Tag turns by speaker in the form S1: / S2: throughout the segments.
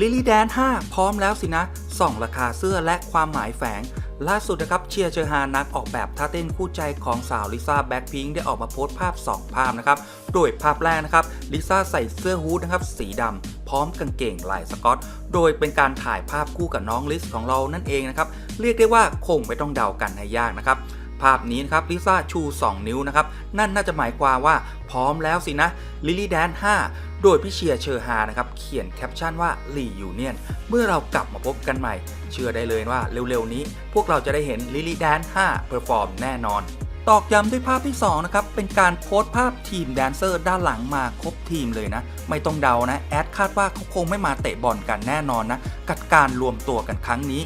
S1: ลิลี่แดน 5 พร้อมแล้วสินะส่องราคาเสื้อและความหมายแฝง ล่าสุดนะครับเชียร์เจอฮานักออกแบบท่าเต้นคู่ใจของสาวลิซ่าแบ็คพิงได้ออกมาโพสต์ภาพ 2 ภาพนะครับ โดยภาพแรกนะครับลิซ่าใส่เสื้อฮู้ดนะครับสีดำพร้อมกางเกงลายสกอต โดยเป็นการถ่ายภาพคู่กับน้องลิสของเรานั่นเองนะครับ เรียกได้ว่าคงไม่ต้องเดากันให้ยากนะครับ ภาพนี้นะครับลิซ่าชู 2 นิ้วนะครับนั่นน่าจะหมายความว่าพร้อมแล้วสินะลิลี่แดน5 โดยพี่เชียร์เชอร์ฮานะครับเขียนแคปชั่นว่ารียูเนียนเมื่อเรากลับมาพบกันใหม่ เชื่อได้เลยว่าเร็วๆนี้ พวกเราจะได้เห็นลิลี่แดน5เพอร์ฟอร์มแน่นอนตอกย้ำด้วยภาพที่ 2 นะครับ เป็นการโพสต์ภาพทีมแดนเซอร์ด้านหลังมาครบทีมเลยนะ ไม่ต้องเดานะ แอดคาดว่าเขาคงไม่มาเตะบอลกันแน่นอนนะ กับการรวมตัวกันครั้งนี้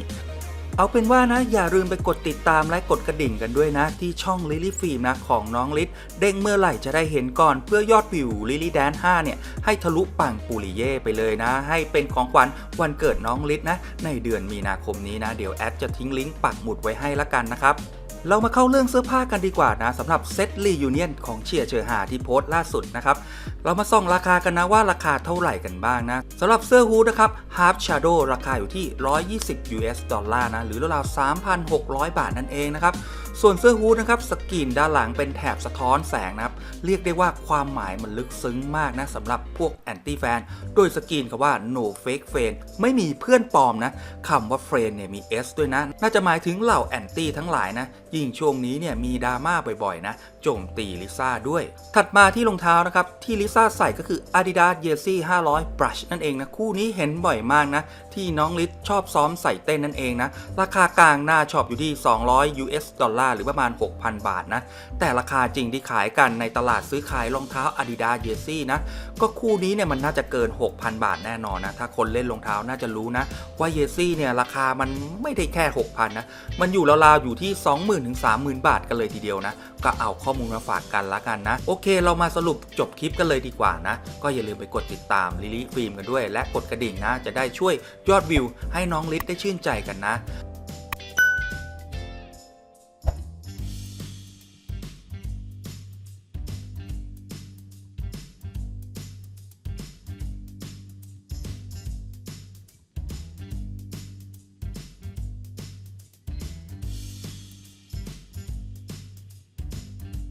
S1: เอาเป็นว่านะ อย่าลืมไปกดติดตามและกดกระดิ่งกันด้วยนะ ที่ช่องลิลี่ฟิล์มนะของน้องลิศเด้งเมื่อไหร่จะได้เห็นก่อนเพื่อยอดวิวลิลี่แดน5เนี่ย ให้ทะลุปังปูริเย่ไปเลยนะ ให้เป็นของขวัญวันเกิดน้องลิศนะ ในเดือนมีนาคมนี้นะ เดี๋ยวแอดจะทิ้งลิงก์ปักหมุดไว้ให้ละกันนะครับ เรามาเข้าเรื่องเสื้อผ้ากันดีกว่านะสำหรับเซตรียูเนียนของเชียร์เชอร์หาที่โพสต์ล่าสุดนะครับ เรามาส่องราคากันนะว่าราคาเท่าไหร่กันบ้างนะสำหรับเสื้อฮูดนะครับ Half Shadow ราคาอยู่ที่ 120 US ดอลลาร์นะ หรือราวๆ3,600 บาทนั่นเองนะครับ ส่วนเสื้อฮูดนะครับสกรีนด้านหลังเป็นแถบสะท้อนแสงนะครับ เรียกได้ว่าความหมายมันลึกซึ้งมากนะสำหรับพวกแอนตี้แฟน โดยสกรีนคำว่า no fake friend ไม่มีเพื่อนปลอมนะคำว่า friend เนี่ยมี s ด้วยนะ น่าจะหมายถึงเหล่าแอนตี้ทั้งหลายนะ ยิ่งช่วงนี้เนี่ยมีดราม่าบ่อยๆนะ โจมตีลิซ่าด้วย ถัดมาที่รองเท้านะครับ ที่ลิซ่าใส่ก็คือ Adidas Yeezy 500 Brush นั่นเองนะ คู่นี้เห็นบ่อยมากนะ ที่น้องลิซชอบซ้อมใส่เต้นนั่นเองนะ ราคากลางหน้าช็อปอยู่ที่ 200 US ดอลลาร์หรือประมาณ 6,000 บาทนะ แต่ราคาจริงที่ขายกันในตลาดซื้อขายรองเท้า Adidas Yeezy นะ ก็คู่นี้เนี่ยมันน่าจะเกิน 6,000 บาทแน่นอนนะ ถ้าคนเล่นรองเท้าน่าจะรู้นะ ว่าเยซี่เนี่ยราคามันไม่ได้แค่ 6,000 นะ มันอยู่ราวๆอยู่ที่ 20,000ถึง30,000 บาทกันเลยทีเดียวนะ ก็เอาข้อมูลมาฝากกันละกันนะ โอเค เรามาสรุปจบคลิปกันเลยดีกว่านะ ก็อย่าลืมไปกดติดตามลิลี่ฟิล์มกันด้วย และกดกระดิ่งนะ จะได้ช่วยยอดวิว ให้น้องลิศได้ชื่นใจกันนะ